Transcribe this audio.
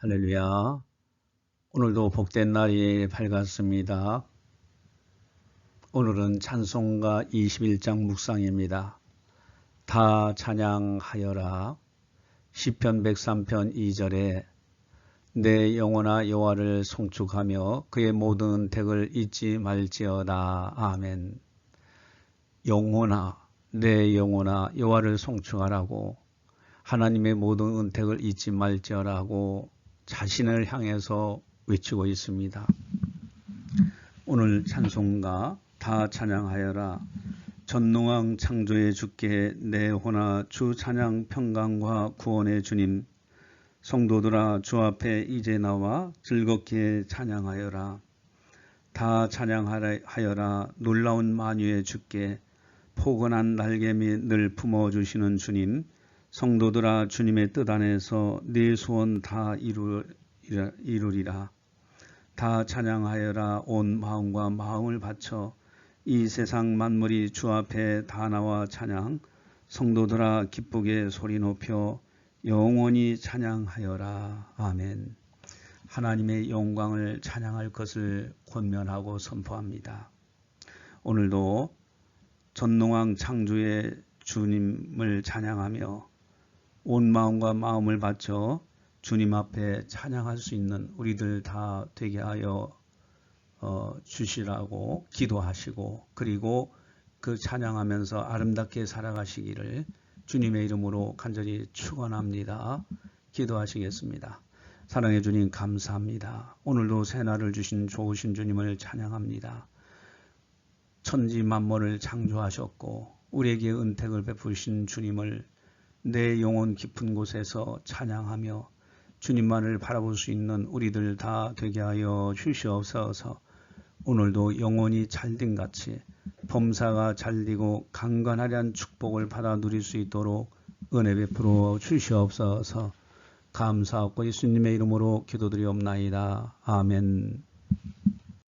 할렐루야. 오늘도 복된 날이 밝았습니다. 오늘은 찬송가 21장 묵상입니다. 다 찬양하여라. 시편 103편 2절에 내 영혼아 여호와를 송축하며 그의 모든 택을 잊지 말지어다. 아멘. 영혼아 내 영혼아 여호와를 송축하라고 하나님의 모든 은택을 잊지 말지어라고 자신을 향해서 외치고 있습니다. 오늘 찬송가 다 찬양하여라. 전능왕 창조의 주께 내 호나 주 찬양 평강과 구원의 주님 성도들아 주 앞에 이제 나와 즐겁게 찬양하여라. 다 찬양하여라. 놀라운 만유의 주께 포근한 날개 및늘 품어주시는 주님 성도들아 주님의 뜻 안에서 네 소원 다 이루리라, 이루리라. 다 찬양하여라 온 마음과 마음을 바쳐 이 세상 만물이 주 앞에 다 나와 찬양 성도들아 기쁘게 소리 높여 영원히 찬양하여라. 아멘. 하나님의 영광을 찬양할 것을 권면하고 선포합니다. 오늘도 전농왕 창조의 주님을 찬양하며 온 마음과 마음을 바쳐 주님 앞에 찬양할 수 있는 우리들 다 되게 하여 어, 주시라고 기도하시고 그리고 그 찬양하면서 아름답게 살아가시기를 주님의 이름으로 간절히 축원합니다. 기도하시겠습니다. 사랑해 주님 감사합니다. 오늘도 새날을 주신 좋으신 주님을 찬양합니다. 천지 만물을 창조하셨고 우리에게 은택을 베푸신 주님을 내 영혼 깊은 곳에서 찬양하며 주님만을 바라볼 수 있는 우리들 다 되게 하여 주시옵소서. 오늘도 영혼이 잘된 같이 범사가 잘되고 강건하련 축복을 받아 누릴 수 있도록 은혜 베풀어 주시옵소서. 감사하고 예수님의 이름으로 기도드리옵나이다. 아멘.